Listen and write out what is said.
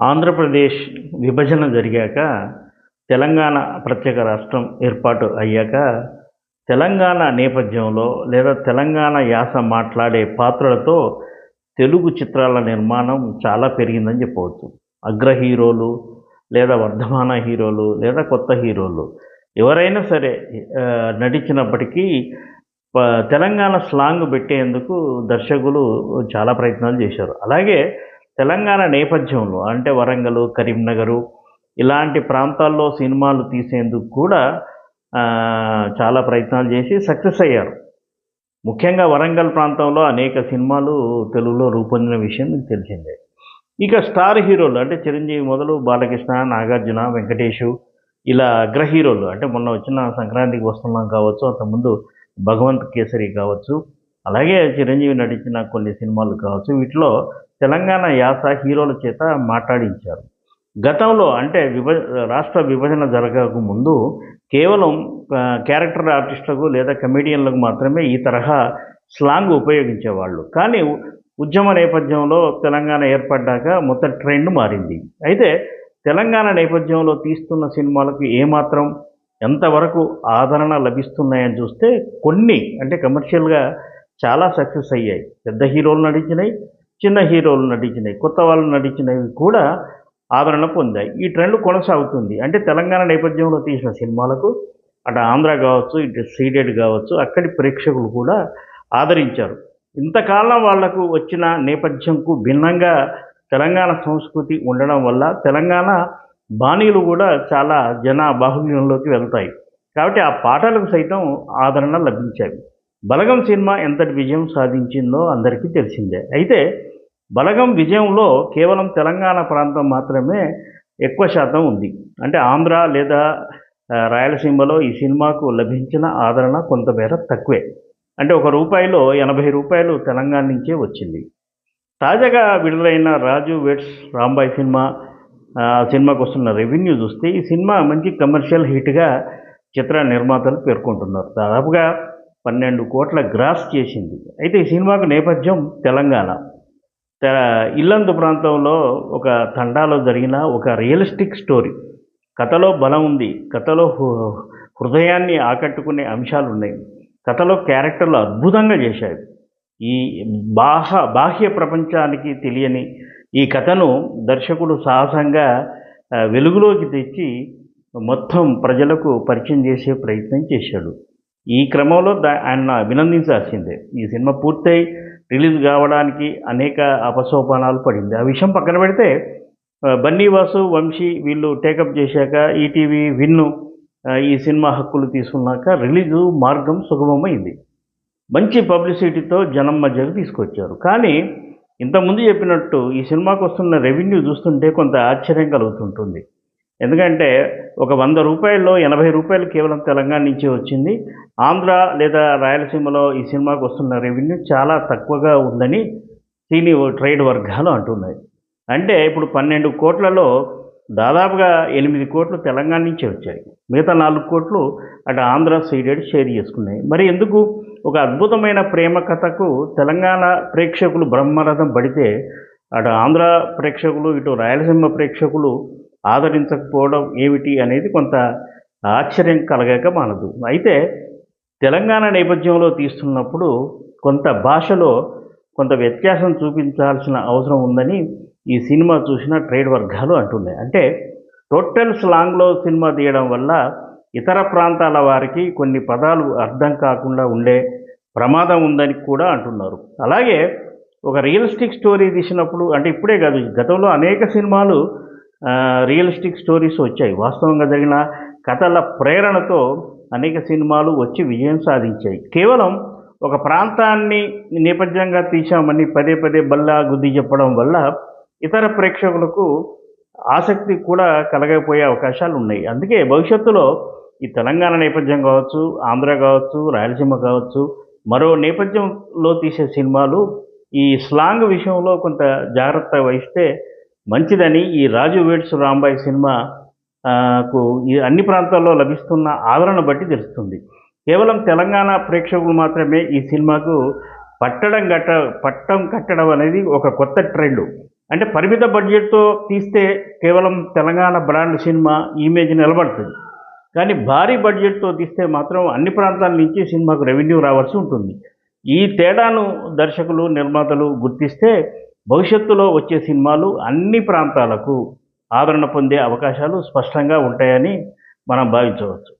ఆంధ్రప్రదేశ్ విభజన జరిగాక తెలంగాణ ప్రత్యేక రాష్ట్రం ఏర్పాటు అయ్యాక తెలంగాణ నేపథ్యంలో లేదా తెలంగాణ యాస మాట్లాడే పాత్రలతో తెలుగు చిత్రాల నిర్మాణం చాలా పెరిగిందని చెప్పవచ్చు. అగ్ర హీరోలు లేదా వర్ధమాన హీరోలు లేదా కొత్త హీరోలు ఎవరైనా సరే నటించినప్పటికీ ప- తెలంగాణ స్లాంగ్ పెట్టేందుకు దర్శకులు చాలా ప్రయత్నాలు చేశారు. అలాగే తెలంగాణ నేపథ్యంలో అంటే వరంగల్ కరీంనగరు ఇలాంటి ప్రాంతాల్లో సినిమాలు తీసేందుకు కూడా చాలా ప్రయత్నాలు చేసి సక్సెస్ అయ్యారు. ముఖ్యంగా వరంగల్ ప్రాంతంలో అనేక సినిమాలు తెలుగులో రూపొందిన విషయం మీకు తెలిసిందే. ఇక స్టార్ హీరోలు అంటే చిరంజీవి మొదలు బాలకృష్ణ నాగార్జున వెంకటేషు ఇలా అగ్ర హీరోలు అంటే మొన్న వచ్చిన సంక్రాంతికి వస్తున్నాం కావచ్చు అంతకుముందు భగవంత్ కేసరి కావచ్చు అలాగే చిరంజీవి నటించిన కొన్ని సినిమాలు కావచ్చు వీటిలో తెలంగాణ యాస హీరోల చేత మాట్లాడించారు. గతంలో అంటే విభ రాష్ట్ర విభజన జరగక ముందు కేవలం క్యారెక్టర్ ఆర్టిస్టులకు లేదా కమెడియన్లకు మాత్రమే ఈ తరహా స్లాంగ్ ఉపయోగించేవాళ్ళు. కానీ ఉద్యమ నేపథ్యంలో తెలంగాణ ఏర్పడ్డాక మొత్తం ట్రెండ్ మారింది. అయితే తెలంగాణ నేపథ్యంలో తీస్తున్న సినిమాలకు ఏమాత్రం ఎంతవరకు ఆదరణ లభిస్తున్నాయని చూస్తే కొన్ని అంటే కమర్షియల్గా చాలా సక్సెస్ అయ్యాయి. పెద్ద హీరోలు నటించినాయి చిన్న హీరోలు నటించినవి కొత్త వాళ్ళు నటించినవి కూడా ఆదరణ పొందాయి. ఈ ట్రెండ్ కొనసాగుతుంది. అంటే తెలంగాణ నేపథ్యంలో తీసిన సినిమాలకు అటు ఆంధ్ర కావచ్చు ఇటు సీడెడ్ కావచ్చు అక్కడి ప్రేక్షకులు కూడా ఆదరించారు. ఇంతకాలం వాళ్ళకు వచ్చిన నేపథ్యంకు భిన్నంగా తెలంగాణ సంస్కృతి ఉండడం వల్ల తెలంగాణ బాణీలు కూడా చాలా జన బాహుల్యంలోకి వెళ్తాయి. కాబట్టి ఆ పాటలకు సైతం ఆదరణ లభించాయి. బలగం సినిమా ఎంతటి విజయం సాధించిందో అందరికీ తెలిసిందే. అయితే బలగం విజయంలో కేవలం తెలంగాణ ప్రాంతం మాత్రమే ఎక్కువ శాతం ఉంది. అంటే ఆంధ్ర లేదా రాయలసీమలో ఈ సినిమాకు లభించిన ఆదరణ కొంతమేర తక్కువే. అంటే ఒక రూపాయిలో ఎనభై రూపాయలు తెలంగాణ నుంచే వచ్చింది. తాజాగా విడుదలైన రాజు వెట్స్ రాంబాయ్ సినిమా సినిమాకు వస్తున్న రెవెన్యూ చూస్తే ఈ సినిమా మంచి కమర్షియల్ హిట్గా చిత్ర నిర్మాతలు పేర్కొంటున్నారు. దాదాపుగా పన్నెండు కోట్ల గ్రాస్ చేసింది. అయితే ఈ సినిమాకు నేపథ్యం తెలంగాణ. ఇల్లందు ప్రాంతంలో ఒక తండాలో జరిగిన ఒక రియలిస్టిక్ స్టోరీ. కథలో బలం ఉంది. కథలో హృదయాన్ని ఆకట్టుకునే అంశాలు ఉన్నాయి కథలో క్యారెక్టర్లు అద్భుతంగా చేశాయి. ఈ బాహ బాహ్య ప్రపంచానికి తెలియని ఈ కథను దర్శకుడు సాహసంగా వెలుగులోకి తెచ్చి మొత్తం ప్రజలకు పరిచయం చేసే ప్రయత్నం చేశాడు. ఈ క్రమంలో దా ఆయన అభినందించాల్సిందే. ఈ సినిమా పూర్తయి రిలీజ్ కావడానికి అనేక అపసోపానాలు పడింది. ఆ విషయం పక్కన పెడితే బన్నీవాసు వంశీ వీళ్ళు టేకప్ చేశాక ఈటీవీ విన్ను ఈ సినిమా హక్కులు తీసుకున్నాక రిలీజు మార్గం సుగమమైంది. మంచి పబ్లిసిటీతో జనం మధ్యకు తీసుకొచ్చారు. కానీ ఇంతకుముందు చెప్పినట్టు ఈ సినిమాకు వస్తున్న రెవెన్యూ చూస్తుంటే కొంత ఆశ్చర్యం కలుగుతుంటుంది. ఎందుకంటే ఒక వంద రూపాయల్లో ఎనభై రూపాయలు కేవలం తెలంగాణ నుంచే వచ్చింది. ఆంధ్ర లేదా రాయలసీమలో ఈ సినిమాకు వస్తున్న రెవెన్యూ చాలా తక్కువగా ఉందని సినీ ట్రేడ్ వర్గాలు అంటున్నాయి. అంటే ఇప్పుడు పన్నెండు కోట్లలో దాదాపుగా ఎనిమిది కోట్లు తెలంగాణ నుంచే వచ్చాయి. మిగతా నాలుగు కోట్లు అటు ఆంధ్ర సైడెడ్ షేర్ చేసుకున్నాయి. మరి ఎందుకు? ఒక అద్భుతమైన ప్రేమ కథకు తెలంగాణ ప్రేక్షకులు బ్రహ్మరథం పడితే అటు ఆంధ్ర ప్రేక్షకులు ఇటు రాయలసీమ ప్రేక్షకులు ఆదరించకపోవడం ఏమిటి అనేది కొంత ఆశ్చర్యం కలగక మానదు. అయితే తెలంగాణ నేపథ్యంలో తీస్తున్నప్పుడు కొంత భాషలో కొంత వ్యత్యాసం చూపించాల్సిన అవసరం ఉందని ఈ సినిమా చూసిన ట్రేడ్ వర్గాలు అంటున్నాయి. అంటే టోటల్ స్లాంగ్లో సినిమా తీయడం వల్ల ఇతర ప్రాంతాల వారికి కొన్ని పదాలు అర్థం కాకుండా ఉండే ప్రమాదం ఉందని కూడా అంటున్నారు. అలాగే ఒక రియలిస్టిక్ స్టోరీ తీసినప్పుడు అంటే ఇప్పుడే కాదు గతంలో అనేక సినిమాలు రియలిస్టిక్ స్టోరీస్ వచ్చాయి. వాస్తవంగా జరిగిన కథల ప్రేరణతో అనేక సినిమాలు వచ్చి విజయం సాధించాయి. కేవలం ఒక ప్రాంతాన్ని నేపథ్యంగా తీశామని పదే పదే బల్లా గుద్ది చెప్పడం వల్ల ఇతర ప్రేక్షకులకు ఆసక్తి కూడా కలగకపోయే అవకాశాలు ఉన్నాయి. అందుకే భవిష్యత్తులో ఈ తెలంగాణ నేపథ్యం కావచ్చు ఆంధ్ర కావచ్చు రాయలసీమ కావచ్చు మరో నేపథ్యంలో తీసే సినిమాలు ఈ స్లాంగ్ విషయంలో కొంత జాగ్రత్త వహిస్తే మంచిదని ఈ రాజు వేడ్స్ రాంబాయ్ సినిమాకు ఈ అన్ని ప్రాంతాల్లో లభిస్తున్న ఆదరణ బట్టి తెలుస్తుంది. కేవలం తెలంగాణ ప్రేక్షకులు మాత్రమే ఈ సినిమాకు పట్టడం కట్ట పట్టం కట్టడం అనేది ఒక కొత్త ట్రెండ్. అంటే పరిమిత బడ్జెట్తో తీస్తే కేవలం తెలంగాణ బ్రాండ్ సినిమా ఇమేజ్ నిలబడుతుంది. కానీ భారీ బడ్జెట్తో తీస్తే మాత్రం అన్ని ప్రాంతాల నుంచి సినిమాకు రెవెన్యూ రావాల్సి ఉంటుంది. ఈ తేడాను దర్శకులు నిర్మాతలు గుర్తిస్తే భవిష్యత్తులో వచ్చే సినిమాలు అన్ని ప్రాంతాలకు ఆదరణ పొందే అవకాశాలు స్పష్టంగా ఉంటాయని మనం భావించవచ్చు.